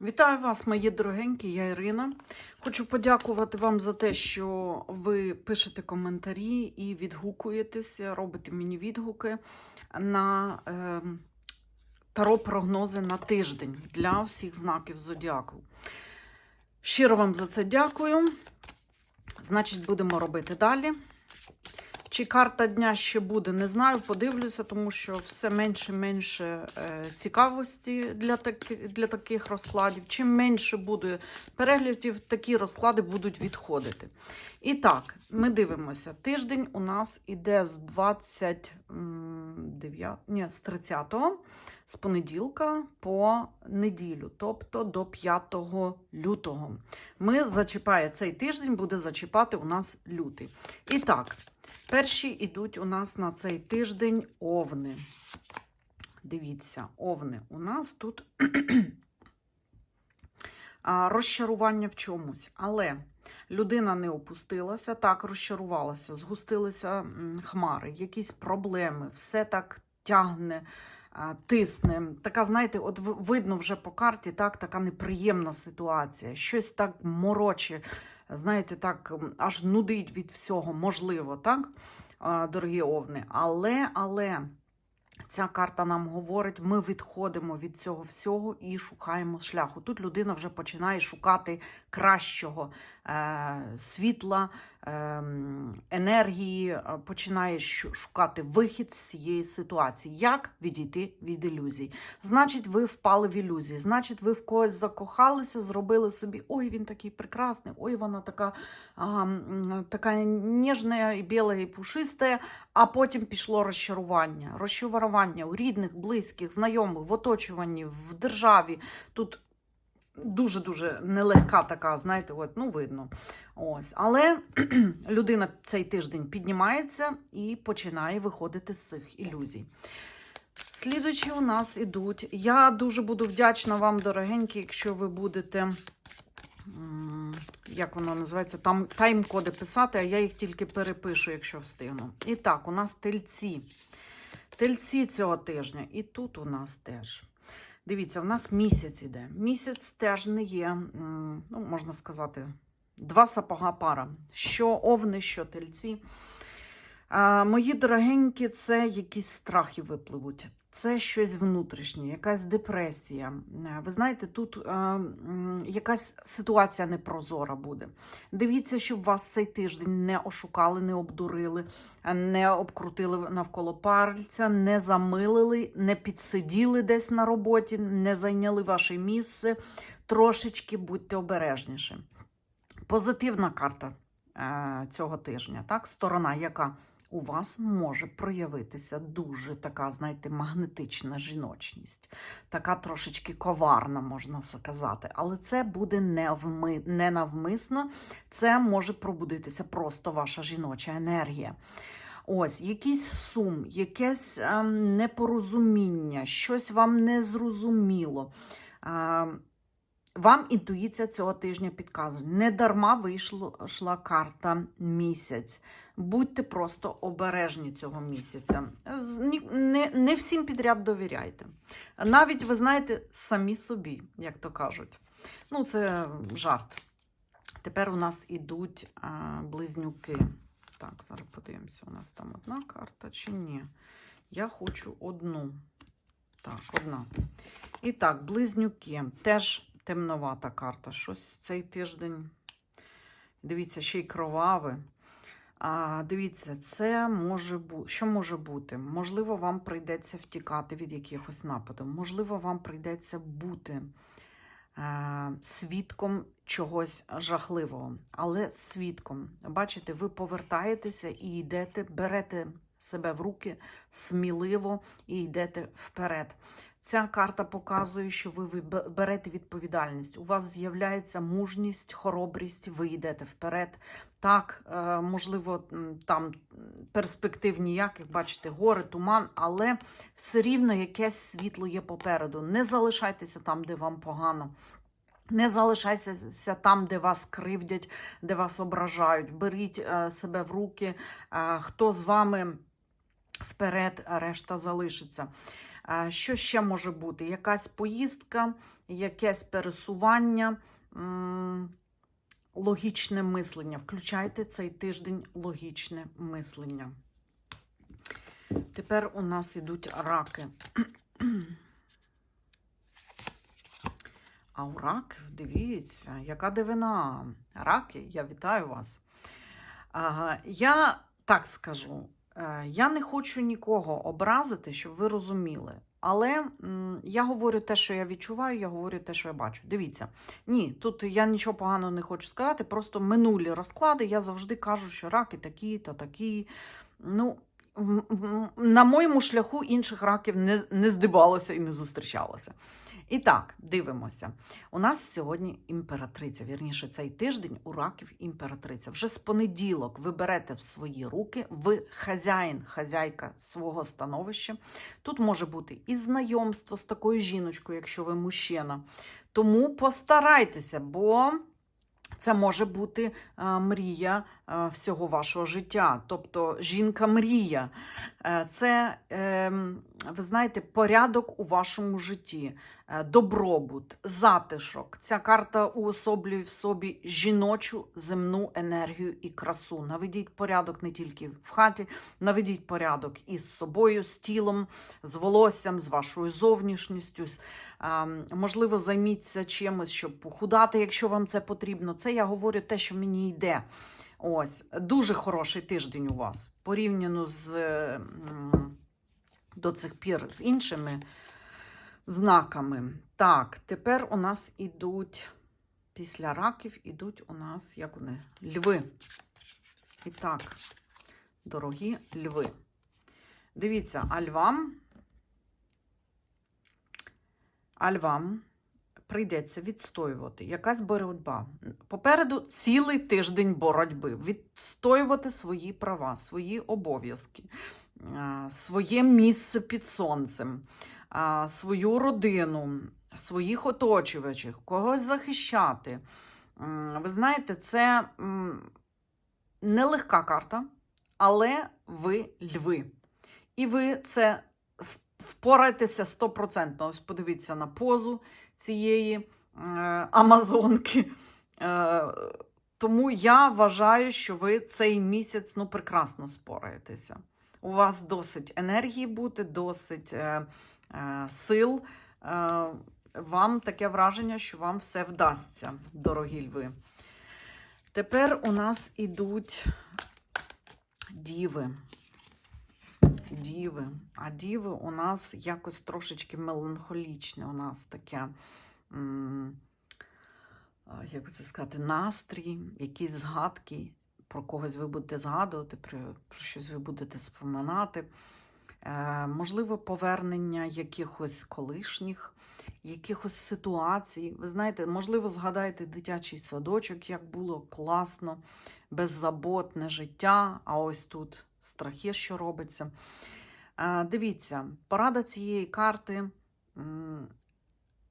Вітаю вас, мої дорогенькі, я Ірина. Хочу подякувати вам за те, що ви пишете коментарі і відгукуєтеся, робите мені відгуки на е, таро-прогнози на тиждень для всіх знаків зодіаку. Щиро вам за це дякую. Значить, будемо робити далі. Чи карта дня ще буде, не знаю, подивлюся, тому що все менше і менше е, цікавості для, таки, для таких розкладів. Чим менше буде переглядів, такі розклади будуть відходити. І так, ми дивимося. Тиждень у нас іде з 29, ні, з 30 з понеділка по неділю, тобто до 5 лютого. Ми зачіпає цей тиждень, буде зачіпати у нас лютий. І так. Перші йдуть у нас на цей тиждень овни. Дивіться, овни. У нас тут розчарування в чомусь. Але людина не опустилася, так розчарувалася, згустилися хмари, якісь проблеми, все так тягне. Тисне, така, знаєте, от видно вже по карті, так, така неприємна ситуація, щось так мороче, знаєте, так аж нудить від всього, можливо, так, дорогі овни. Але, але ця карта нам говорить, ми відходимо від цього всього і шукаємо шляху. Тут людина вже починає шукати кращого е, світла, енергії, е, починає щу- шукати вихід з цієї ситуації. Як відійти від ілюзій? Значить, ви впали в ілюзії, значить, ви в когось закохалися, зробили собі, ой, він такий прекрасний, ой, вона така, а, така ніжна і біла, і пушиста, а потім пішло розчарування. Розчарування у рідних, близьких, знайомих, в оточуванні, в державі. Тут дуже-дуже нелегка така, знаєте, от, ну видно. Ось. Але людина цей тиждень піднімається і починає виходити з цих ілюзій. Слідуючі у нас ідуть. Я дуже буду вдячна вам, дорогенькі, якщо ви будете. Як воно називається? Там тайм-коди писати, а я їх тільки перепишу, якщо встигну. І так, у нас тельці. Тельці цього тижня. І тут у нас теж. Дивіться, в нас місяць іде. Місяць теж не є, ну, можна сказати, два сапога пара. Що овни, що тельці. А, мої дорогенькі, це якісь страхи випливуть. Це щось внутрішнє, якась депресія. Е, Ви знаєте, тут е, якась ситуація непрозора буде. Дивіться, щоб вас цей тиждень не ошукали, не обдурили, не обкрутили навколо пальця, не замилили, не підсиділи десь на роботі, не зайняли ваше місце. Трошечки будьте обережніші. Позитивна карта е, цього тижня, так? Сторона, яка у вас може проявитися дуже така, знаєте, магнетична жіночність, така трошечки коварна, можна сказати. Але це буде невми... не навмисно, це може пробудитися просто ваша жіноча енергія. Ось, якийсь сум, якесь ем, непорозуміння, щось вам не зрозуміло. Ем, вам інтуїція цього тижня підказує. Не дарма вийшла йшла карта місяць. Будьте просто обережні цього місяця. Не, не всім підряд довіряйте. Навіть, ви знаєте, самі собі, як то кажуть. Ну, це жарт. Тепер у нас ідуть а, близнюки. Так, зараз подивимося, у нас там одна карта чи ні. Я хочу одну. Так, одна. І так, близнюки. Теж темновата карта. Щось цей тиждень. Дивіться, ще й кроваве. А, дивіться, це може бути. Що може бути? Можливо, вам прийдеться втікати від якихось нападів. Можливо, вам прийдеться бути е, свідком чогось жахливого. Але свідком. Бачите, ви повертаєтеся і йдете, берете себе в руки сміливо і йдете вперед. Ця карта показує, що ви берете відповідальність. У вас з'являється мужність, хоробрість, ви йдете вперед. Так, е, можливо, там перспектив ніяких, бачите, гори, туман, але все рівно якесь світло є попереду. Не залишайтеся там, де вам погано. Не залишайтеся там, де вас кривдять, де вас ображають. Беріть е, себе в руки. Е, хто з вами вперед, решта залишиться. Що ще може бути? Якась поїздка, якесь пересування, логічне мислення. Включайте цей тиждень логічне мислення. Тепер у нас ідуть раки. А у раків, дивіться, яка дивина. Раки, я вітаю вас. Я так скажу, я не хочу нікого образити, щоб ви розуміли. Але я говорю те, що я відчуваю, я говорю те, що я бачу. Дивіться, ні, тут я нічого поганого не хочу сказати, просто минулі розклади я завжди кажу, що раки такі та такі. Ну, на моєму шляху інших раків не, не здибалося і не зустрічалося. І так, дивимося. У нас сьогодні імператриця. Вірніше, цей тиждень у раків імператриця. Вже з понеділок ви берете в свої руки, ви хазяїн, хазяйка свого становища. Тут може бути і знайомство з такою жіночкою, якщо ви мужчина. Тому постарайтеся, бо це може бути е, мрія е, всього вашого життя. Тобто жінка-мрія. Е, Це, е, ви знаєте, порядок у вашому житті, добробут, затишок. Ця карта уособлює в собі жіночу земну енергію і красу. Наведіть порядок не тільки в хаті, наведіть порядок із собою, з тілом, з волоссям, з вашою зовнішністю. Можливо, займіться чимось, щоб похудати, якщо вам це потрібно. Це я говорю те, що мені йде. Ось, дуже хороший тиждень у вас порівняно з е, до цих пір з іншими знаками. Так, тепер у нас ідуть після раків, ідуть у нас як вони? Льви. І так, дорогі льви. Дивіться, а львам, а львам прийдеться відстоювати якась боротьба. Попереду цілий тиждень боротьби. Відстоювати свої права, свої обов'язки, своє місце під сонцем, свою родину, своїх оточувачів, когось захищати. Ви знаєте, це нелегка карта, але ви льви. І ви це впораєтеся стопроцентно. Ось подивіться на позу цієї е, амазонки. Е, тому я вважаю, що ви цей місяць ну, прекрасно спораєтеся. У вас досить енергії буде, досить е, сил. Е, вам таке враження, що вам все вдасться, дорогі льви. Тепер у нас ідуть діви. Діви. А діви у нас якось трошечки меланхолічне. У нас таке, як би це сказати, настрій, якісь згадки. Про когось ви будете згадувати, про щось ви будете споминати. Е, можливо, повернення якихось колишніх, якихось ситуацій. Ви знаєте, можливо, згадаєте дитячий садочок, як було класно, беззаботне життя, а ось тут страхи, що робиться. Е, Дивіться, порада цієї карти.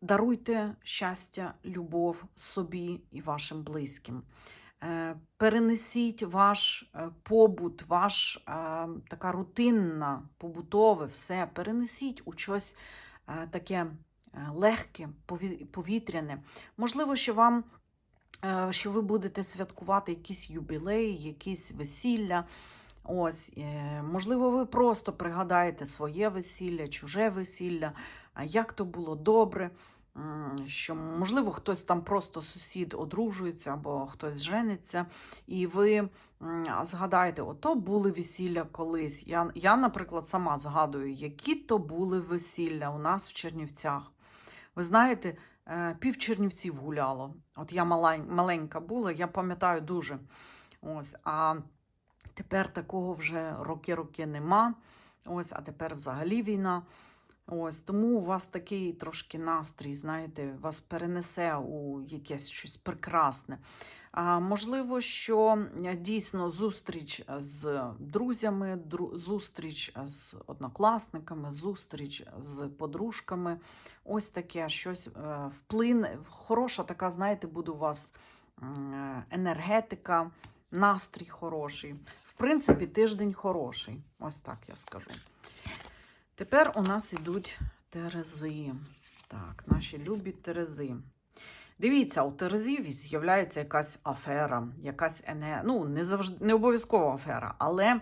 Даруйте щастя, любов собі і вашим близьким. Е, Перенесіть ваш е, побут, ваш е, така рутинна, побутове все. Перенесіть у щось таке легке, повітряне. Можливо, що вам що ви будете святкувати якісь юбілеї, якісь весілля. Ось, можливо, ви просто пригадаєте своє весілля, чуже весілля, як то було добре. Що, можливо, хтось там просто сусід одружується або хтось жениться, і ви згадаєте, ото були весілля колись. Я, я, наприклад, сама згадую, які то були весілля у нас в Чернівцях. Ви знаєте, е, пів Чернівців гуляло. От я маленька була, я пам'ятаю дуже. Ось, а тепер такого вже роки-роки нема. Ось, а тепер взагалі війна. Ось, тому у вас такий трошки настрій, знаєте, вас перенесе у якесь щось прекрасне. А, можливо, що е, дійсно зустріч з друзями, зустріч з однокласниками, зустріч з подружками. Ось таке щось е, вплине. Хороша така, знаєте, буде у вас е, енергетика, настрій хороший. В принципі, тиждень хороший. Ось так я скажу. Тепер у нас йдуть терези. Так, наші любі терези. Дивіться, у терезів з'являється якась афера, якась ене... ну, не завжди не обов'язкова афера, але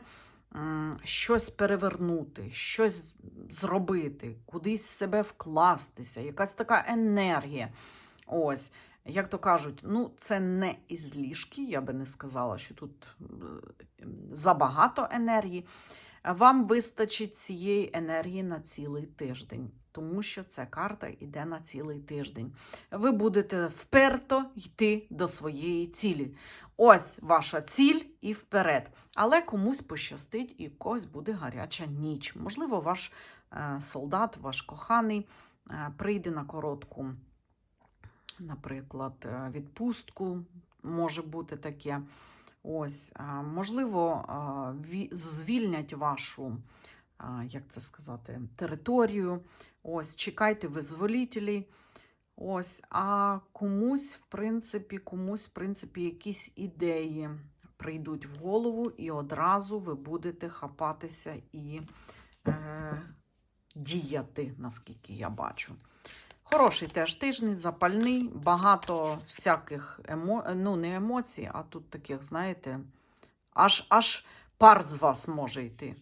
м, щось перевернути, щось зробити, кудись себе вкластися, якась така енергія. Ось, як то кажуть, ну це не із ліжки, я би не сказала, що тут забагато енергії. Вам вистачить цієї енергії на цілий тиждень, тому що ця карта йде на цілий тиждень. Ви будете вперто йти до своєї цілі. Ось ваша ціль і вперед. Але комусь пощастить і когось буде гаряча ніч. Можливо, ваш е, солдат, ваш коханий е, прийде на коротку, наприклад, е, відпустку. Може бути таке. Ось, можливо, звільнять вашу, як це сказати, територію. Ось, чекайте визволітелі. Ось, а комусь, в принципі, комусь, в принципі, якісь ідеї прийдуть в голову, і одразу ви будете хапатися і е, діяти, наскільки я бачу. Хороший теж тиждень, запальний, багато всяких емо... ну, не емоцій, а тут таких, знаєте, аж, аж пар з вас може йти.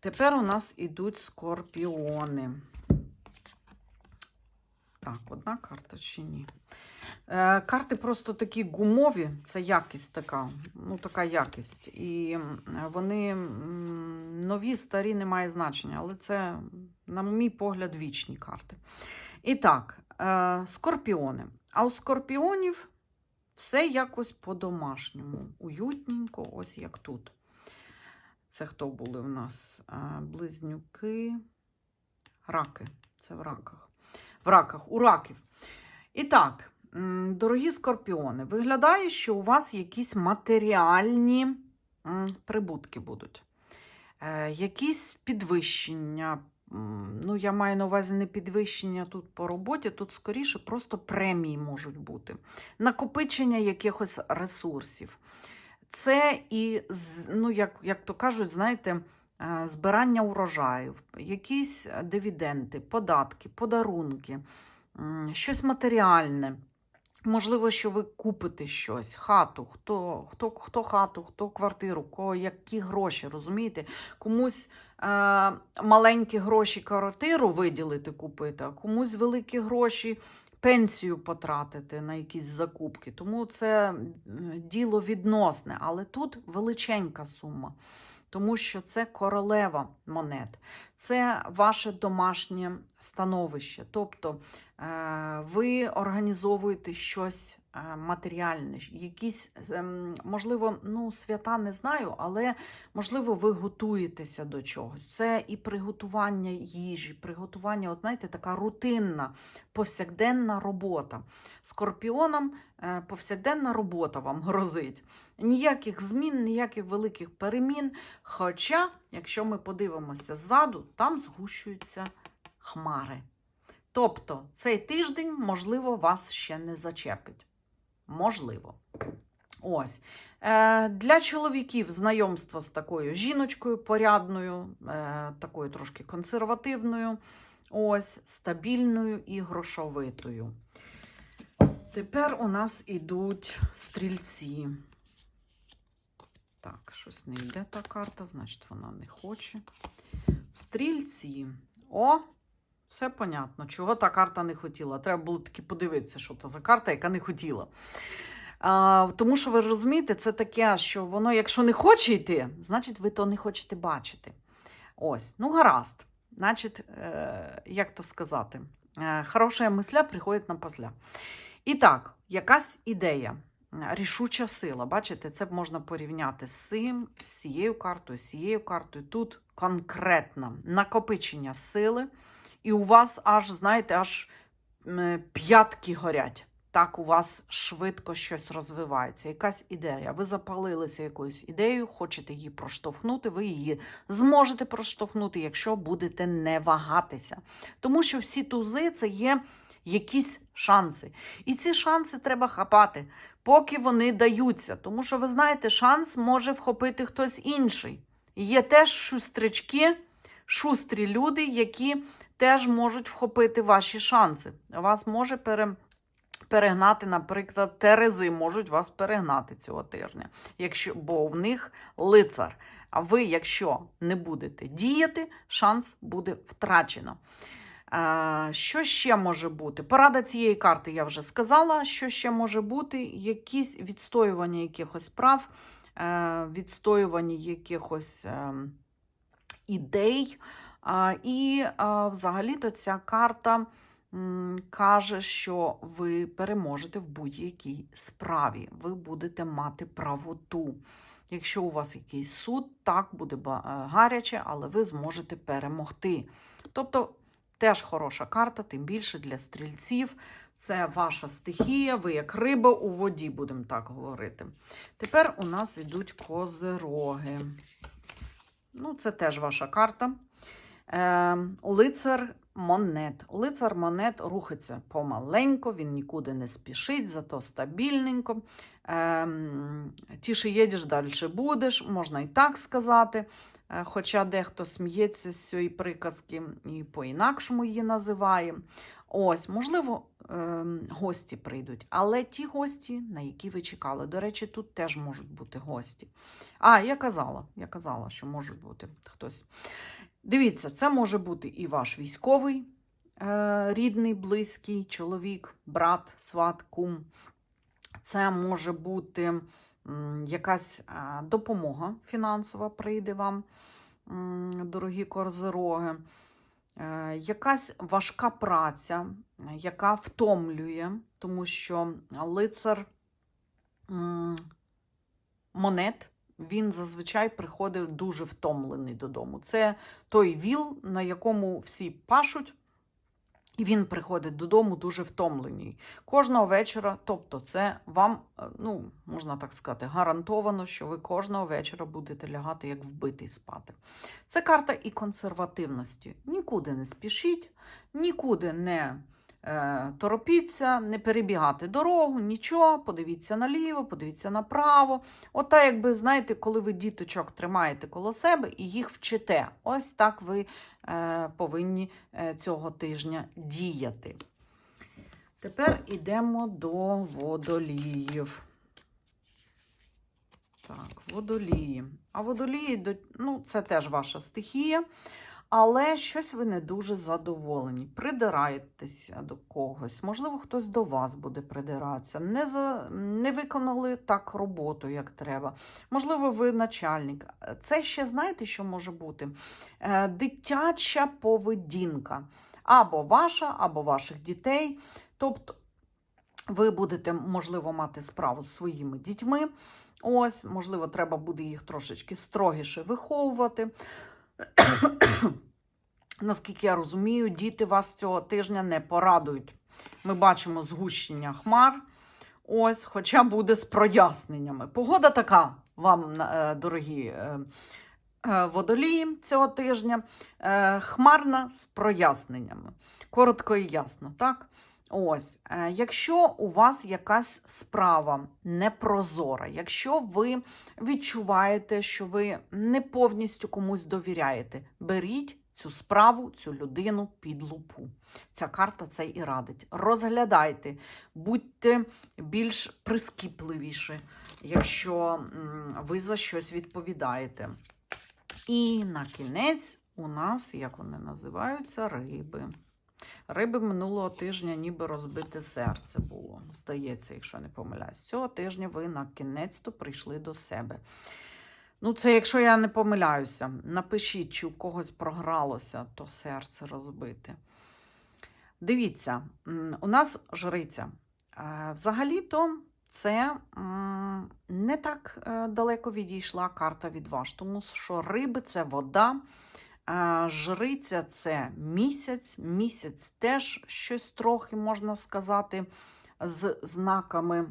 Тепер у нас ідуть скорпіони. Так, одна карта чи ні? Е, карти просто такі гумові, це якість така, ну така якість. І вони нові, старі не має значення, але це, на мій погляд, вічні карти. І так, е, скорпіони. А у скорпіонів все якось по-домашньому. Уютненько, ось як тут. Це хто були в нас? Е, близнюки, раки. Це в раках. В раках, у раків. І так, дорогі скорпіони, виглядає, що у вас якісь матеріальні прибутки будуть. Е, якісь підвищення. Ну, я маю на увазі не підвищення тут по роботі, тут скоріше просто премії можуть бути. Накопичення якихось ресурсів. Це і, ну, як, як то кажуть, знаєте, е, збирання урожаїв, якісь дивіденди, податки, подарунки, щось матеріальне. Можливо, що ви купите щось, хату, хто, хто, хто хату, хто квартиру, кого які гроші, розумієте? Комусь е, маленькі гроші квартиру виділити, купити, а комусь великі гроші пенсію потратити на якісь закупки. Тому це діло відносне, але тут величенька сума. Тому що це королева монет, це ваше домашнє становище. Тобто е, ви організовуєте щось е, матеріальне, якісь, ем, можливо, ну, свята не знаю, але можливо, ви готуєтеся до чогось. Це і приготування їжі, приготування, от знаєте, така рутинна, повсякденна робота. Скорпіонам е, повсякденна робота вам грозить. Ніяких змін, ніяких великих перемін. Хоча, якщо ми подивимося ззаду, там згущуються хмари. Тобто цей тиждень, можливо, вас ще не зачепить. Можливо. Ось. Е, для чоловіків знайомство з такою жіночкою порядною, е, такою трошки консервативною, ось, стабільною і грошовитою. Тепер у нас ідуть стрільці. Так, щось не йде та карта, значить вона не хоче. Стрільці. О, все понятно. Чого та карта не хотіла? Треба було таки подивитися, що це за карта, яка не хотіла. А, тому що ви розумієте, це таке, що воно, якщо не хоче йти, значить ви то не хочете бачити. Ось, ну гаразд. Значить, е, як то сказати, е, хороша мисля приходить на після. І так, якась ідея, рішуча сила. Бачите, це можна порівняти з цим, з цією картою, з цією картою. Тут конкретно накопичення сили, і у вас аж, знаєте, аж п'ятки горять. Так у вас швидко щось розвивається, якась ідея. Ви запалилися якоюсь ідеєю, хочете її проштовхнути, ви її зможете проштовхнути, якщо будете не вагатися. Тому що всі тузи це є якісь шанси. І ці шанси треба хапати, поки вони даються. Тому що, ви знаєте, шанс може вхопити хтось інший. Є теж шустрички, шустрі люди, які теж можуть вхопити ваші шанси. Вас може пере, перегнати, наприклад, Терези можуть вас перегнати цього тижня, якщо, бо в них лицар. А ви, якщо не будете діяти, шанс буде втрачено. Е, Що ще може бути? Порада цієї карти я вже сказала. Що ще може бути? Якісь відстоювання якихось прав, е, відстоювання якихось е, ідей. І взагалі-то ця карта каже, що ви переможете в будь-якій справі. Ви будете мати правоту. Якщо у вас якийсь суд, так буде гаряче, але ви зможете перемогти. Тобто теж хороша карта, тим більше для стрільців. Це ваша стихія, ви як риба у воді, будемо так говорити. Тепер у нас йдуть козероги. Ну, це теж ваша карта. Е, лицар монет. Лицар монет рухається помаленько, він нікуди не спішить, зато стабільненько. Е, тіше їдеш, далі будеш, можна і так сказати. Е, Хоча дехто сміється з цієї приказки і по-інакшому її називає. Ось, можливо, е, гості прийдуть, але ті гості, на які ви чекали. До речі, тут теж можуть бути гості. А, я казала, я казала, що можуть бути хтось. Дивіться, це може бути і ваш військовий, е, рідний, близький чоловік, брат, сват, кум. Це може бути якась е, допомога фінансова прийде вам, дорогі корзироги. Е, Якась важка праця, яка втомлює, тому що лицар монет він зазвичай приходить дуже втомлений додому. Це той віл, на якому всі пашуть, і він приходить додому дуже втомлений. Кожного вечора, тобто, це вам, е, ну, можна так сказати, гарантовано, що ви кожного вечора будете лягати як вбитий спати. Це карта і консервативності. Нікуди не спішіть, нікуди не торопіться, не перебігати дорогу, нічого, подивіться наліво, подивіться направо. Ота, якби, знаєте, коли ви діточок тримаєте коло себе і їх вчите. Ось так ви е, повинні е, цього тижня діяти. Тепер йдемо до водоліїв. Так, водолії. А водолії, ну, це теж ваша стихія, але щось ви не дуже задоволені. Придираєтеся до когось. Можливо, хтось до вас буде придиратися. Не, за, не виконали так роботу, як треба. Можливо, ви начальник. Це ще знаєте, що може бути? Е, дитяча поведінка. Або ваша, або ваших дітей. Тобто, ви будете, можливо, мати справу з своїми дітьми. Ось, можливо, треба буде їх трошечки строгіше виховувати. Наскільки я розумію, діти вас цього тижня не порадують. Ми бачимо згущення хмар. Ось, хоча буде з проясненнями. Погода така вам, е, дорогі е, е, водолії цього тижня. Хмарна з проясненнями. Коротко і ясно, так? Ось, е, якщо у вас якась справа непрозора, якщо ви відчуваєте, що ви не повністю комусь довіряєте, беріть цю справу, цю людину під лупу. Ця карта це і радить. Розглядайте, будьте більш прискіпливіші, якщо ви за щось відповідаєте. І на кінець у нас, як вони називаються, риби. Риби минулого тижня ніби розбите серце було. Здається, якщо не помиляюсь. Цього тижня ви на кінець-то прийшли до себе. Ну, це якщо я не помиляюся, напишіть, чи у когось програлося, то серце розбите. Дивіться, у нас жриця. Е, Взагалі-то це не так е, далеко відійшла карта від вас, тому що риби це вода. Жриця це місяць. Місяць теж щось трохи, можна сказати, з знаками е,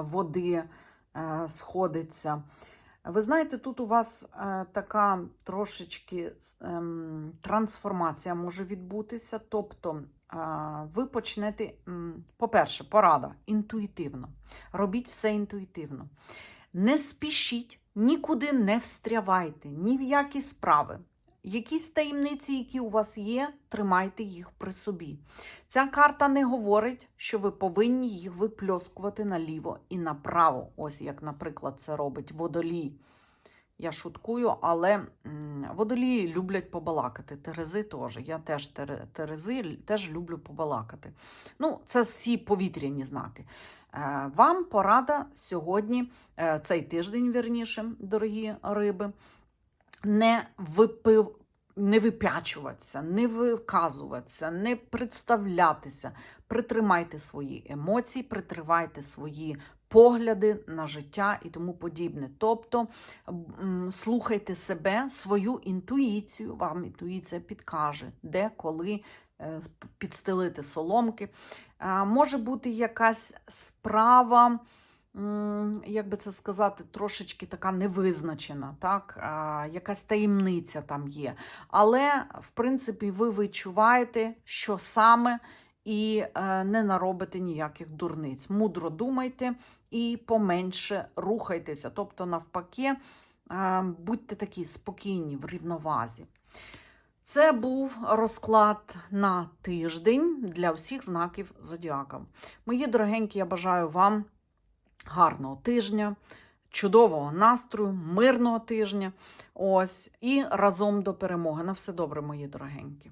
води е, сходиться. Ви знаєте, тут у вас е, така трошечки ем, трансформація може відбутися. Тобто ви почнете, по-перше, порада інтуїтивно. Робіть все інтуїтивно. Не спішіть, нікуди не встрявайте, ні в які справи. Якісь таємниці, які у вас є, тримайте їх при собі. Ця карта не говорить, що ви повинні їх випльоскувати наліво і направо. Ось як, наприклад, це робить водолій. Я шуткую, але водолії люблять побалакати. Терези теж. Я теж терези теж люблю побалакати. Ну, це всі повітряні знаки. Е, Вам порада сьогодні, е, цей тиждень, вірніше, дорогі риби, не випив. Не випячуватися, не виказуватися, не представлятися. Притримайте свої емоції, притривайте свої погляди на життя і тому подібне. Тобто слухайте себе, свою інтуїцію. Вам інтуїція підкаже, де, коли е, підстелити соломки. Може бути якась справа, як би це сказати, трошечки така невизначена, так? Якась таємниця там є. Але, в принципі, ви відчуваєте, що саме. І е, не наробите ніяких дурниць. Мудро думайте і поменше рухайтеся. Тобто, навпаки, будьте такі спокійні в рівновазі. Це був розклад на тиждень для всіх знаків зодіака. Мої дорогенькі, я бажаю вам гарного тижня, чудового настрою, мирного тижня. Ось і разом до перемоги. На все добре, мої дорогенькі.